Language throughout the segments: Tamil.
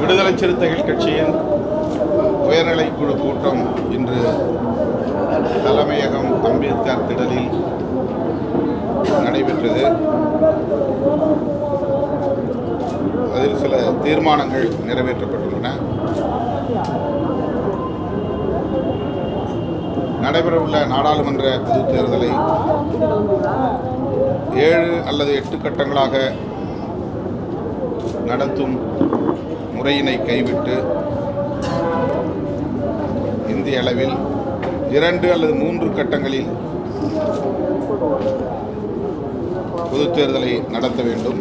விடுதலை சிறுத்தைகள் கட்சியின் உயர்நிலை குழு கூட்டம் இன்று தலைமையகம் அம்பேத்கர் திடலில் நடைபெற்றது. அதில் சில தீர்மானங்கள் நிறைவேற்றப்பட்டுள்ளன. நடைபெறவுள்ள நாடாளுமன்ற பொதுத் தேர்தலை ஏழு அல்லது எட்டு கட்டங்களாக நடத்தும் முறையினை கைவிட்டு இந்திய அளவில் இரண்டு அல்லது மூன்று கட்டங்களில் பொதுத் தேர்தலை நடத்த வேண்டும்.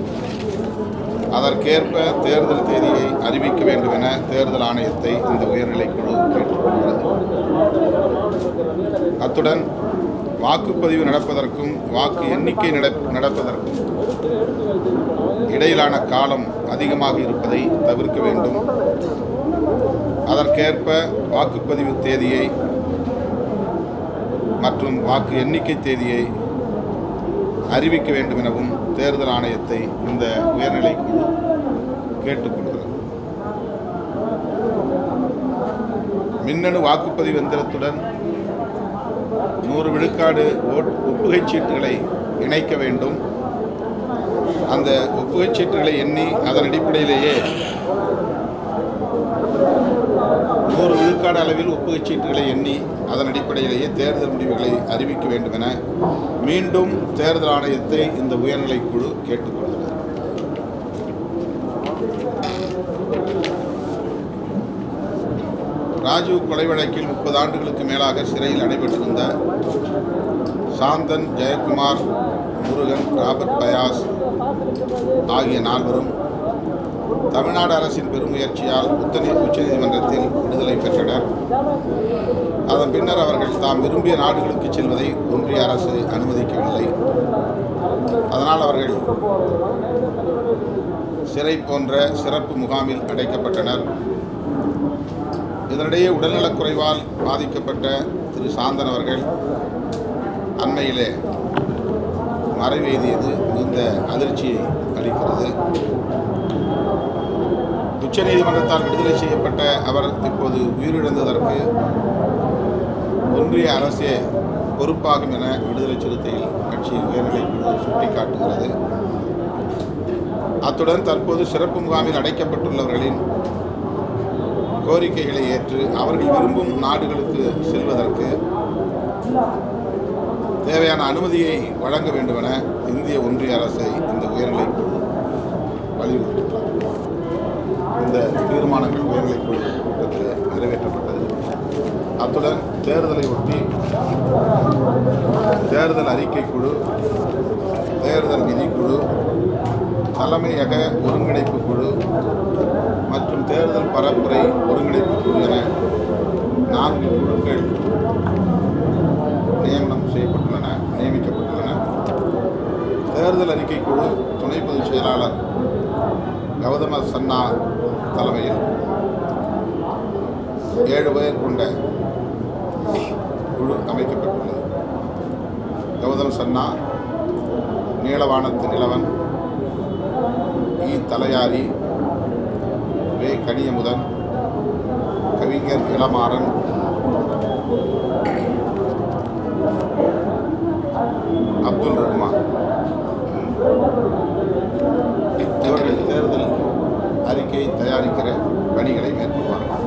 அதற்கேற்ப தேர்தல் தேதியை அறிவிக்க வேண்டும் என தேர்தல் ஆணையத்தை இந்த உயர்நிலைக்குழு கேட்டுக்கொள்கிறது அத்துடன் வாக்குப்பதிவு நடப்பதற்கும் வாக்கு எண்ணிக்கை நடப்பதற்கும் இடையிலான காலம் அதிகமாக இருப்பதை தவிர்க்க வேண்டும். அதற்கேற்ப வாக்குப்பதிவு தேதியை மற்றும் வாக்கு எண்ணிக்கை தேதியை அறிவிக்க வேண்டும் எனவும் தேர்தல் ஆணையத்தை இந்த உயர்நிலை குழு கேட்டுக்கொள்கிறது. மின்னணு வாக்குப்பதிவு எந்திரத்துடன் நூறு விழுக்காடு ஓட் ஒப்புகை சீட்டுகளை இணைக்க வேண்டும். அந்த ஒப்புகைச் சீட்டுகளை எண்ணி அதன் அடிப்படையிலேயே நூறு விழுக்காடு அளவில் ஒப்புகைச் சீட்டுகளை எண்ணி அதன் அடிப்படையிலேயே தேர்தல் முடிவுகளை அறிவிக்க வேண்டும் என மீண்டும் தேர்தல் ஆணையத்தை இந்த உயர்நிலைக் குழு கேட்டுக்கொள்கிறது ராஜீவ் கொலை வழக்கில் முப்பது ஆண்டுகளுக்கு மேலாக சிறையில் நடைபெற்றிருந்த சாந்தன் ஜெயக்குமார் முருகன் ராபர்ட் பயாஸ் ஆகிய நால்வரும் தமிழ்நாடு அரசின் பெருமுயற்சியால் உத்தனி உச்சநீதிமன்றத்தில் விடுதலை பெற்றனர். அதன் பின்னர் அவர்கள் தாம் விரும்பிய நாடுகளுக்கு செல்வதை ஒன்றிய அரசு அனுமதிக்கவில்லை. அதனால் அவர்கள் சிறை போன்ற சிறப்பு முகாமில் அடைக்கப்பட்டனர். இதனிடையே உடல்நலக்குறைவால் பாதிக்கப்பட்ட திரு சாந்தன் அவர்கள் அண்மையிலே மறைவெய்தியது மிகுந்த அதிர்ச்சியை அளிக்கிறது. உச்சநீதிமன்றத்தால் விடுதலை செய்யப்பட்ட அவர் இப்போது உயிரிழந்ததற்கு ஒன்றிய அரசே பொறுப்பாகும் என விடுதலை சிறுத்தைகள் கட்சி உயர்நிலை குழு சுட்டிக்காட்டுகிறது. அத்துடன் தற்போது சிறப்பு முகாமில் அடைக்கப்பட்டுள்ளவர்களின் கோரிக்கைகளை ஏற்று அவர்கள் விரும்பும் நாடுகளுக்கு செல்வதற்கு தேவையான அனுமதியை வழங்க வேண்டுமென இந்திய ஒன்றிய அரசை இந்த உயர்நிலை குழு வலியுறுத்தியுள்ளது. இந்த தீர்மானங்கள் உயர்நிலை குழு கூட்டத்தில் நிறைவேற்றப்பட்டது. அத்துடன் தேர்தலை ஒட்டி தேர்தல் அறிக்கை குழு தேர்தல் நிதிக்குழு தலைமையக ஒருங்கிணைப்பு குழு மற்றும் தேர்தல் பரப்புரை ஒருங்கிணைப்பு குழு என நான்கு குழுக்கள் நியமனம் செய்யப்பட்டது நியமிக்கப்பட்டுள்ளன. தேர்தல் அறிக்கை குழு துணை பொதுச் செயலாளர் கௌதம சன்னா தலைமையில் ஏழு பேர் கொண்ட குழு அமைக்கப்பட்டுள்ளது. கௌதம் சன்னா நீளவானத்து நிலவன் இ. தலையாரி வே. கனியமுதன் கவிஞர் இளமாறன் அப்துல் ரஹ்மான். இவர்கள் தேர்தல் அறிக்கையை தயாரிக்கிற பணிகளை மேற்கொள்வார்கள்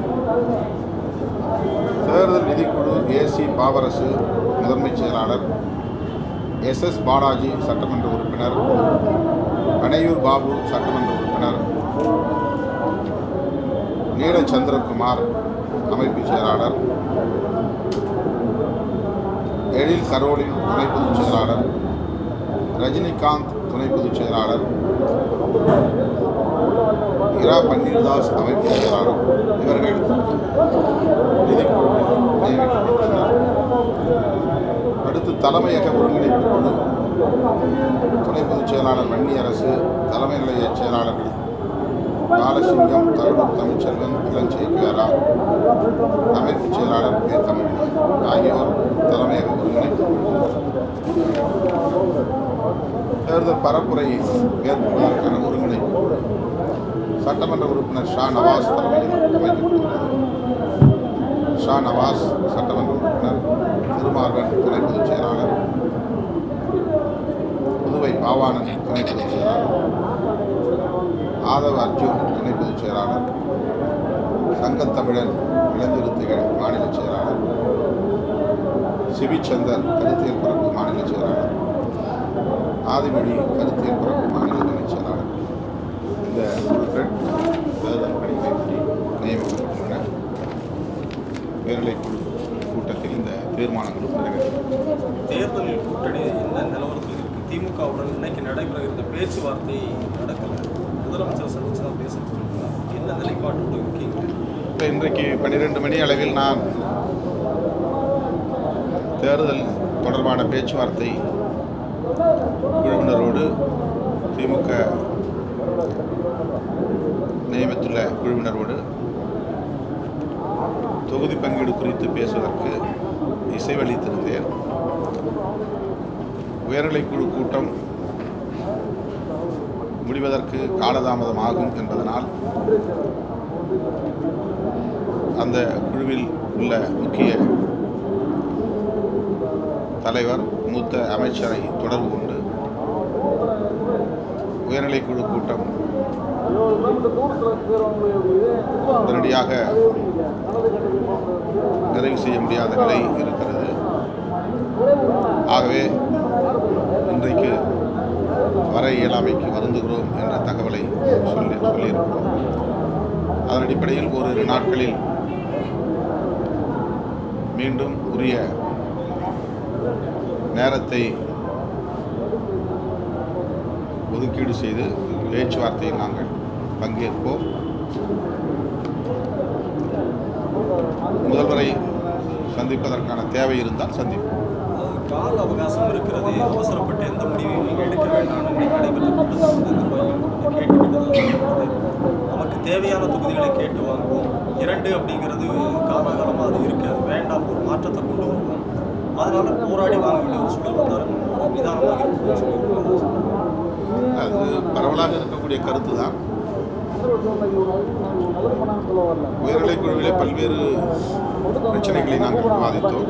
தேர்தல் நிதிக்குழு ஏசி பாவரசு முதன்மைச் செயலாளர் எஸ் எஸ் பாலாஜி சட்டமன்ற உறுப்பினர் பனையூர் பாபு சட்டமன்ற உறுப்பினர் நீலச்சந்திரகுமார் அமைப்பு செயலாளர் எழில் கரோலின் துணை பொதுச் செயலாளர் ரஜினிகாந்த் துணை பொதுச் செயலாளர் இரா பன்னீர்தாஸ் அமைப்பு செயலாளர் இவர்கள் நிதிக்குழுவில் அடுத்து தலைமையக ஒருங்கிணைப்பு குழு துணை பொதுச் செயலாளர் வன்னியரசு தலைமை நிலைய செயலாளர்கள். பாலசிங்கம் தகடூர் தமிழ்ச்செல்வன் பேரா அமைப்பு செயலாளர் பே. தமிழ்மணி ஆகியோர் தலைமையக ஒருங்கிணைப்பு தேர்தல் பரப்புரையை மேற்கொள்வதற்கான ஒருங்கிணைப்பு சட்டமன்ற உறுப்பினர் ஷா நவாஸ் தலைமையில் அமைக்கப்பட்டுள்ளது. ஷா நவாஸ் சட்டமன்ற உறுப்பினர் திருமார்கன் துணை பொதுச் செயலாளர் புதுவை பாவாணன் துணை பொதுச் செயலாளர் மாதவ அர்ஜுன் துணை பொதுச் செயலாளர் சங்கத்தமிழன் இளஞ்சிறுத்தைகள் மாநில செயலாளர் சிவிச்சந்தர் கருத்தியல் பரப்பு மாநில செயலாளர் ஆதிமொழி கருத்தியல் பரப்பு மாநில துணை செயலாளர். இந்த குழுக்கள் தேர்தல் பணிகளை நியமிக்கப்பட்டுள்ளன. பேரலை குழு கூட்டத்தில் இந்த தீர்மானங்களும் நிறைவேற்றப்பட்டது தேர்தல் கூட்டணி என்ன நிலவரத்தில் இருக்கு? திமுகவுடன் இன்னைக்கு நடைபெற இருந்த பேச்சுவார்த்தை நடக்கல. முதலமைச்சர் சந்திச்சு என்ன நிலைப்பாட்டோடு இருக்கீங்க இன்றைக்கு பன்னிரெண்டு மணி அளவில் நான் தேர்தல் தொடர்பான பேச்சுவார்த்தை குழுவினரோடு திமுக நியமித்துள்ள குழுவினரோடு தொகுதி பங்கீடு குறித்து பேசுவதற்கு இசைவளித்திருந்தேன் உயர்நிலைக்குழு கூட்டம் முடிவதற்கு காலதாமதம் ஆகும் என்பதனால் அந்த குழுவில் உள்ள முக்கிய தலைவர் மூத்த அமைச்சரை தொடர்பு கொண்டு உயர்நிலைக்குழு கூட்டம் உடனடியாக நிறைவு செய்ய முடியாத நிலை இருக்கிறது. ஆகவே வர இயலாமைக்கு வருந்துகிறோம் என்ற தகவலை சொல்லி சொல்லியிருக்கிறோம். அதன் அடிப்படையில் ஓரிரு நாட்களில் மீண்டும் உரிய நேரத்தை ஒதுக்கீடு செய்து பேச்சுவார்த்தையில் நாங்கள் பங்கேற்போம். முதல்வரை சந்திப்பதற்கான தேவை இருந்தால் சந்திப்போம். கால அவகாசம் இருக்கிறது அவசரப்பட்டு எந்த முடிவையும் நீங்கள் எடுக்க வேண்டாம் இன்னைக்கு நடைபெற்ற கூட்டத்தில் வந்து நிர்வாகிகள் வந்து கேட்டுக்கிட்டதாக இருக்கிறது. நமக்கு தேவையான தொகுதிகளை கேட்டு வாங்குவோம். இரண்டு அப்படிங்கிறது காலகாலமாக அது இருக்காது வேண்டாம். ஒரு மாற்றத்தை கொண்டு வருவோம். அதனால போராடி வாங்க வேண்டிய ஒரு சூழல் வந்தாலும் நிதானமாக அது பரவலாக இருக்கக்கூடிய கருத்து தான். உயர்நிலை குழுவிலே பல்வேறு பிரச்சனைகளை நாங்கள் விவாதித்தோம்.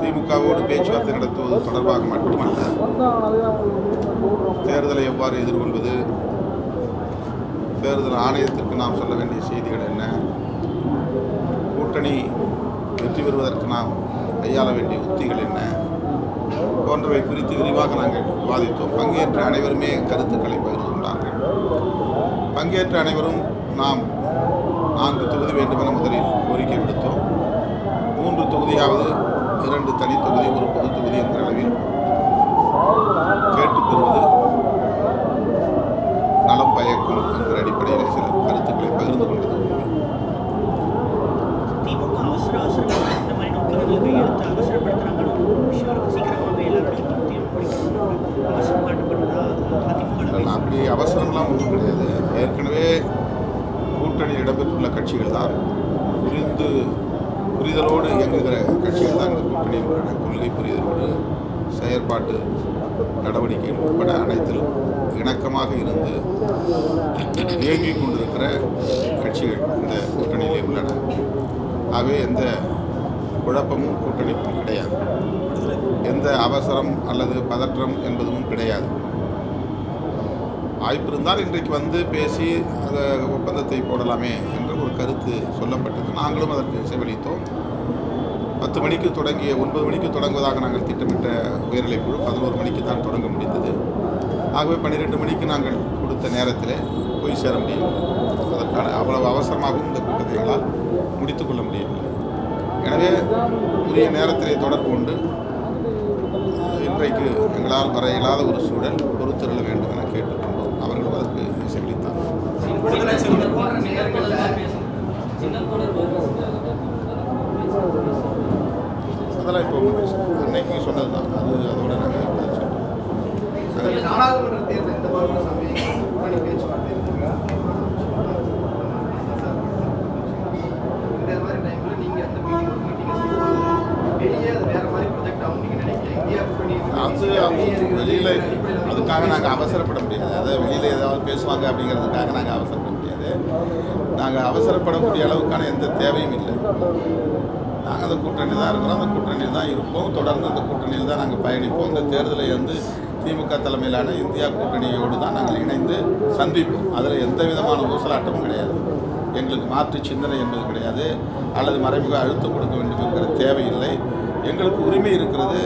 திமுகவோடு பேச்சுவார்த்தை நடத்துவது தொடர்பாக மட்டுமல்ல தேர்தலை எவ்வாறு எதிர்கொள்வது தேர்தல் ஆணையத்திற்கு நாம் சொல்ல வேண்டிய செய்திகள் என்ன? கூட்டணி வெற்றி பெறுவதற்கு நாம் கையாள வேண்டிய உத்திகள் என்ன? போன்றவை குறித்து விரிவாக நாங்கள் விவாதித்தோம். பங்கேற்ற அனைவருமே கருத்துக்களை பகிர்ந்து கொண்டார்கள். பங்கேற்ற அனைவரும் நாம் நான்கு தொகுதி வேண்டுமென முதலில் கோரிக்கை விடுத்தோம். மூன்று தொகுதியாவது இரண்டு தனி தொகுதி ஒரு பொது தொகுதி என்ற அளவில் கேட்டுக்கொள்வது பயக்கும் என்ற அடிப்படையில் சில கருத்துக்களை பகிர்ந்து கொண்டது அப்படி அவசரம்லாம் ஒன்றும் கிடையாது. ஏற்கனவே கூட்டணியில் இடம்பெற்றுள்ள கட்சிகள் தான். புரிந்து புரிதலோடு இயங்குகிற கட்சிகள் தான் இந்த கூட்டணியில் கொள்கை புரிதலோடு. செயற்பாட்டு நடவடிக்கைகள் உட்பட அனைத்திலும் இணக்கமாக இருந்து இயங்கிக் கொண்டிருக்கிற கட்சிகள் இந்த கூட்டணியிலே உள்ளன. ஆகவே எந்த குழப்பமும் கூட்டணிக்கும் கிடையாது. எந்த அவசரம் அல்லது பதற்றம் என்பதும் கிடையாது. வாய்ப்பு இருந்தால் இன்றைக்கு வந்து பேசி அந்த ஒப்பந்தத்தை போடலாமே என்ற ஒரு கருத்து சொல்லப்பட்டது. நாங்களும் அதற்கு செவிலித்தோம். பத்து மணிக்கு தொடங்கிய ஒன்பது மணிக்கு தொடங்குவதாக நாங்கள் திட்டமிட்ட உயர்நிலை குழு பதினோரு மணிக்கு தான் தொடங்க முடிந்தது. ஆகவே பன்னிரெண்டு மணிக்கு நாங்கள் கொடுத்த நேரத்தில் போய் சேர முடியும் அதற்கான அவ்வளவு அவசரமாகவும் இந்த கூட்டத்தை எங்களால் முடித்துக்கொள்ள முடியவில்லை. எனவே உரிய நேரத்திலே தொடர்பு கொண்டு இன்றைக்கு எங்களால் வர இயலாத ஒரு சூழல் பொறுத்திருள வேண்டும் என கேட்டுக்கொண்டோம். அவர்களும் அதற்கு இசையளித்தார். விடுதலை அதெல்லாம் இப்போ அன்னைக்கு சொன்னது தான் அது அதோட. அது அது அது அவங்க வெளியில் அதுக்காக நாங்கள் அவசரப்பட முடியாது. அதாவது வெளியில் ஏதாவது பேசுவாங்க அப்படிங்கிறதுக்காக நாங்கள் அவசரப்பட முடியாது. நாங்கள் அவசரப்படக்கூடிய அளவுக்கான எந்த தேவையும் இல்லை. நாங்கள் அந்த கூட்டணி தான் இருக்கிறோம். அந்த கூட்டணியில் தான் இருப்போம். தொடர்ந்து அந்த கூட்டணியில் தான் நாங்கள் பயணிப்போம். இந்த தேர்தலை வந்து திமுக தலைமையிலான இந்தியா கூட்டணியோடு தான் நாங்கள் இணைந்து சந்திப்போம். அதில் எந்த விதமான ஊசலாட்டமும் கிடையாது. எங்களுக்கு மாற்று சிந்தனை என்பது கிடையாது. அல்லது மறைமுக அழுத்தம் கொடுக்க வேண்டும் என்கிற தேவையில்லை எங்களுக்கு உரிமை இருக்கிறது.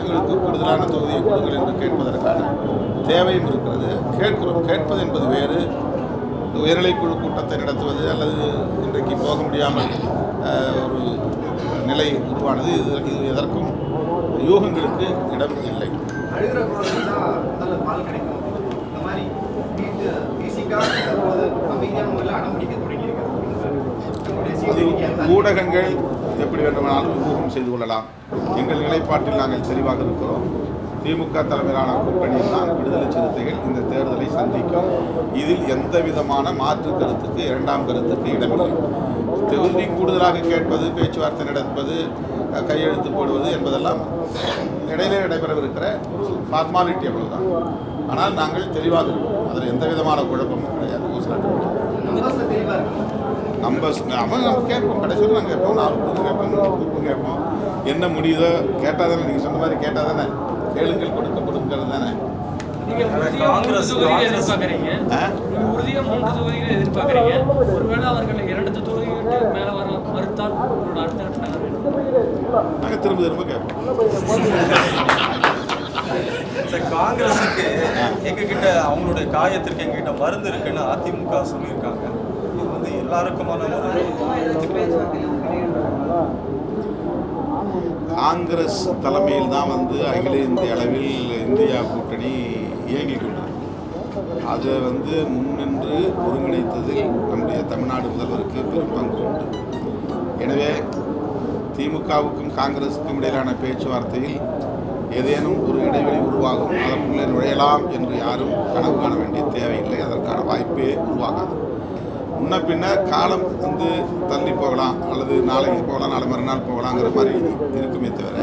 எங்களுக்கு கூடுதலான தொகுதியை கொடுங்கள் என்று கேட்பதற்கான தேவையும் இருக்கிறது. கேட்கிறோம். கேட்பது என்பது வேறு. உயர்நிலைக்குழு கூட்டத்தை நடத்துவது அல்லது இன்றைக்கு போக முடியாமல் ஒரு நிலை உருவானது. இது இது எதற்கும் யூகங்களுக்கு இடம் இல்லை. ஊடகங்கள் எப்படி வேண்டுமானாலும் ஊகம் செய்து கொள்ளலாம். எங்கள் நிலைப்பாட்டில் நாங்கள் தெளிவாக இருக்கிறோம். திமுக தலைமையிலான கூட்டணியில் தான் விடுதலை சிறுத்தைகள் இந்த தேர்தலை சந்திக்கும். இதில் எந்த விதமான மாற்று கருத்துக்கு இரண்டாம் கருத்துக்கு இடமில்லை. தகுதி கூடுதலாக கேட்பது பேச்சுவார்த்தை நடப்பது கையெழுத்து போடுவது என்பதெல்லாம் இடையிலே நடைபெறவிருக்கிற ஃபார்மாலிட்டி அவ்வளவுதான். ஆனால் நாங்கள் தெளிவாக அதில் எந்த விதமான குழப்பமும் கிடையாது. நம்ம அவன் நம்ம கேட்போம். கடைசியில் நாங்கள் கேட்போம். நாலு கூட்டு கேட்போம் நூறு கேட்போம். என்ன முடியுதோ கேட்டால் தானே நீங்கள் சொன்ன மாதிரி கேட்டால் தானே கேளுங்கள் கொடுக்கப்படுங்கிறது தானே காங்கிரஸ் காங்கிரஸ். எதிர்பார்க்கறீங்க. ஆ? நீங்க உறுதியா மூன்று தொகுதிகளை எதிர்பார்க்கறீங்க. ஒருவேளை அவர்கள் இரண்டு தொகுதிகளுக்கு மேல வர மறுத்தால் உங்களோட அடுத்த கட்ட நகர்வு என்ன? நாங்கள் திரும்ப திரும்ப கேட்போம். காங்கிரஸுக்கு எங்ககிட்ட அவங்களுடைய காயத்திற்கு எங்ககிட்ட மருந்து இருக்குன்னு அதிமுக சொல்லியிருக்காங்க. இது வந்து எல்லாருக்குமான ஒரு காங்கிரஸ் தலைமையில் தான் வந்து அகில இந்திய அளவில் இந்தியா கூட்டணி இயங்கிக் கொண்டிருக்கு அதை வந்து முன்னின்று ஒருங்கிணைத்ததில் நம்முடைய தமிழ்நாடு முதல்வருக்கு பெரும் பங்கு உண்டு. எனவே திமுகவுக்கும் காங்கிரஸுக்கும் இடையிலான பேச்சுவார்த்தையில் ஏதேனும் ஒரு இடைவெளி உருவாகும் அதற்குள்ளே நுழையலாம் என்று யாரும் கனவு காண வேண்டிய தேவையில்லை. அதற்கான வாய்ப்பே உருவாகாது. முன்ன பின்ன காலம் வந்து தள்ளி போகலாம் அல்லது நாளைக்கு போகலாம் நாளை மறுநாள் போகலாங்கிற மாதிரி இருக்குமே தவிர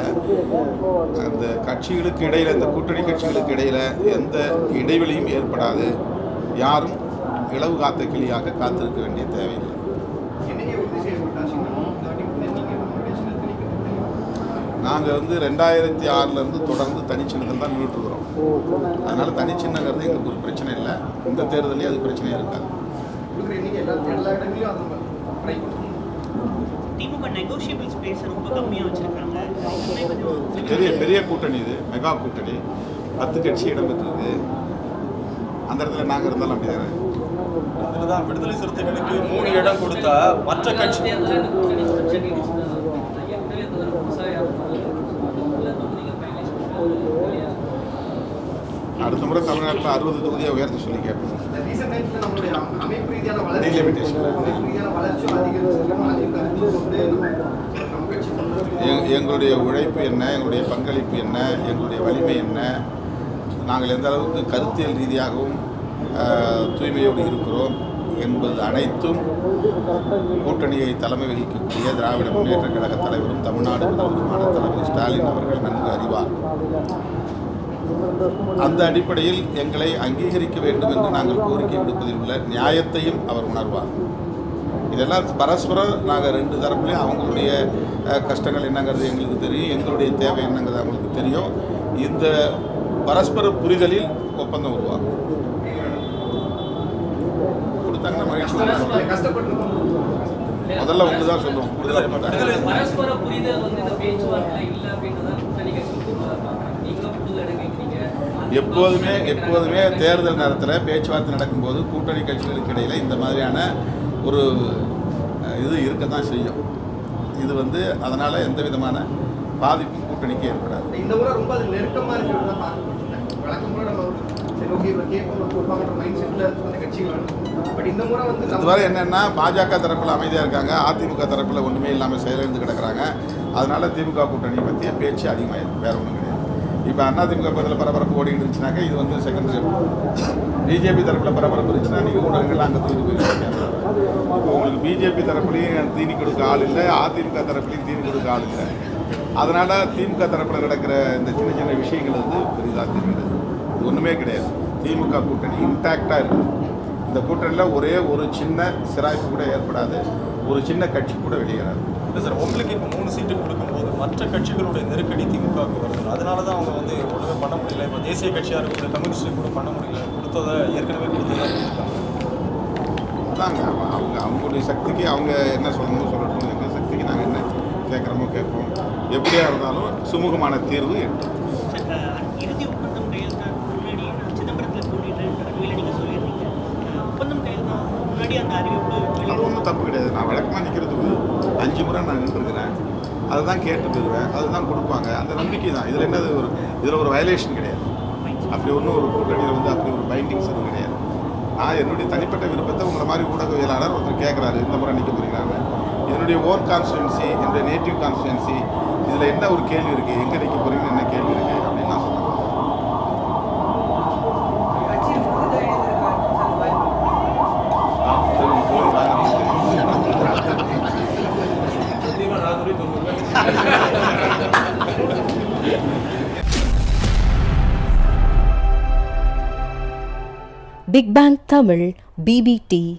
அந்த கட்சிகளுக்கு இடையில் இந்த கூட்டணி கட்சிகளுக்கு இடையில் எந்த இடைவெளியும் ஏற்படாது. யாரும் இளவு காத்த கிளியாக காத்திருக்க வேண்டிய தேவையில்லை. நாங்கள் வந்து ரெண்டாயிரத்தி ஆறுலேருந்து தொடர்ந்து தனிச்சின்னத்தில் தான் நின்றுட்டுருக்குறோம் அதனால் தனிச்சின்னங்கிறது எங்களுக்கு ஒரு பிரச்சனை இல்லை. இந்த தேர்தலையும் அது பிரச்சனையாக இருக்காது. கொடுக்குற எண்ணிக்கை எல்லா எல்லா இடங்களையும் அதை நம்ம ட்ரை பண்ணுவோம் திமுக நெகோஷியபிள் ஸ்பேஸ் ரொம்ப கம்மியா வச்சிருக்காங்க. பெரிய பெரிய கூட்டணி இது மெகா கூட்டணி. பத்து கட்சி இடம்பெற்றிருக்கு அந்த இடத்துல நாங்கள் இருந்தாலும் அப்படி தானே இதுல தான் விடுதலை சிறுத்தைகளுக்கு மூணு இடம் கொடுத்தா மற்ற கட்சி தேர்தலில் இந்த கூட்டணி தொடர்ச்சி நீடிச்சுதான் இருக்கும். ஏற்கனவே இந்த தடவை புதுசா யாரும் வரல. உள்ள தொகுதிகள் finalize பண்ணாங்க. இல்லையா? அடுத்த முறை தமிழ்நாட்டில் அறுபது தொகுதியை உயர்த்த சொல்லி கேட்போம் எங்களுடைய உழைப்பு என்ன எங்களுடைய பங்களிப்பு என்ன எங்களுடைய வலிமை என்ன நாங்கள் எந்த அளவுக்கு கருத்தியல் ரீதியாகவும் தூய்மையோடு இருக்கிறோம் என்பது அனைத்தும் கூட்டணியை தலைமை வகிக்கக்கூடிய திராவிட முன்னேற்ற கழக தலைவரும் தமிழ்நாடு முதல்வருமான தலைவர் ஸ்டாலின் அவர்கள் நன்கு அறிவார். அந்த அடிப்படையில் எங்களை அங்கீகரிக்க வேண்டும் என்று நாங்கள் கோரிக்கை விடுப்பதில் உள்ள நியாயத்தையும் அவர் உணர்வார். இதெல்லாம் பரஸ்பரம் நாங்கள் ரெண்டு தரப்புலையும் அவங்களுடைய கஷ்டங்கள் என்னங்கிறது எங்களுக்கு தெரியும் எங்களுடைய தேவை என்னங்கிறது அவங்களுக்கு தெரியும். இந்த பரஸ்பர புரிதலில் ஒப்பந்தம் உருவாகும். கொடுத்தாங்கன்னா மகிழ்ச்சி முதல்ல ஒன்று தான் சொல்லுவோம் கூடுதலாக மாட்டாங்க பரஸ்பர புரிதல் வந்து இந்த பேச்சுவார்த்தை இல்லை அப்படின்றத கூட்டணி கட்சி பார்க்குறாங்க நீங்களும் புரிதல் இடம் கேட்குறீங்க எப்போதுமே எப்போதுமே தேர்தல் நேரத்தில் பேச்சுவார்த்தை நடக்கும்போது கூட்டணி கட்சிகளுக்கு இடையில் இந்த மாதிரியான ஒரு இது இருக்க தான் செய்யும். இது வந்து அதனால் எந்த விதமான பாதிப்பும் கூட்டணிக்கு ஏற்படாது. இந்த முறை ரொம்ப அது நெருக்கமா இருக்கிறது தான் பார்க்கப்பட்டிருக்கேன் வழக்கம் போல நம்ம ஒரு சரி ஓகே இவர் கேட்போம் கொடுப்பாங்கன்ற மைண்ட் செட்டில் வந்து கட்சிகள் வேணும் பட் இந்த முறை வந்து நம்ம- இதுவரை என்னென்னா பாஜக தரப்பில் அமைதியாக இருக்காங்க அதிமுக தரப்பில் ஒன்றுமே இல்லாமல் செயலிழந்து கிடக்குறாங்க. அதனால திமுக கூட்டணி பற்றிய பேச்சு அதிகமாயிருக்கு. வேற ஒன்றும் கிடையாது. இப்போ அதிமுக பக்கத்தில் பரபரப்பு ஓடிக்கிட்டு இருந்துச்சுனாக்கா இது வந்து செகண்ட் ஸ்டெப் பிஜேபி தரப்பில் பரபரப்பு இருந்துச்சுன்னா நீங்கள் ஊடகங்கள் அங்கே தூக்கி போயிருக்கீங்க இப்போ உங்களுக்கு பிஜேபி தரப்புலையும் தீனி கொடுக்க ஆள் இல்லை அதிமுக தரப்புலையும் தீனி கொடுக்க ஆள் இல்லை. அதனால் திமுக தரப்பில் நடக்கிற இந்த சின்ன சின்ன விஷயங்கள் வந்து பெரிதாக தெரிகிறது இது ஒன்றுமே கிடையாது. திமுக கூட்டணி இன்டாக்டாக இருக்குது இந்த கூட்டணியில் ஒரே ஒரு சின்ன சிராய்ப்பு கூட ஏற்படாது. ஒரு சின்ன கட்சி கூட வெளியேறாது. இல்லை சார் உங்களுக்கு இப்போ மூணு சீட்டு கொடுக்கும்போது மற்ற கட்சிகளுடைய நெருக்கடி திமுகவுக்கு வருது. அதனால தான் அவங்க வந்து ஒன்றுமே பண்ண முடியல. இப்போ தேசிய கட்சியாக இருக்கக்கூடிய கம்யூனிஸ்ட் கூட பண்ண முடியல. கொடுத்ததை ஏற்கனவே கொடுத்ததா கொடுத்துருக்காங்க அதாங்க அவ- அவங்க அவங்களுடைய சக்திக்கு அவங்க என்ன சொல்லணுமோ சொல்லட்டும் எங்கள் சக்திக்கு நாங்கள் என்ன கேட்குறோமோ கேட்போம். எப்படியா இருந்தாலும் சுமூகமான தீர்வு எட்டும் அது ஒன்றும் தப்பு கிடையாது. நான் வழக்கமாக நிற்கிறதுக்கு அஞ்சு முறை நான் நின்றுருக்கிறேன். அதை தான் கேட்டு போயிடுவேன் அதுதான் கொடுப்பாங்க. அந்த நம்பிக்கை தான். இதில் என்னது ஒரு இதில் ஒரு வயலேஷன் கிடையாது. அப்படி ஒன்றும் ஒரு கூட்டணியில் வந்து அப்படி ஒரு பைண்டிங்ஸ் எதுவும் கிடையாது. நான் என்னுடைய தனிப்பட்ட விருப்பத்தை உங்களை மாதிரி ஊடகவியலாளர் ஒருத்தர் கேட்குறாரு இந்த முறை நிற்க போகிறீங்களாங்க என்னுடைய ஓன் கான்ஸ்டுவன்சி என்னுடைய நேட்டிவ் கான்ஸ்டுவன்சி இதில் என்ன ஒரு கேள்வி இருக்குது எங்கே நிற்க போகிறீங்கன்னு என்ன கேள்வி இருக்குது பிக் பேங் தமிழ் பிபிடி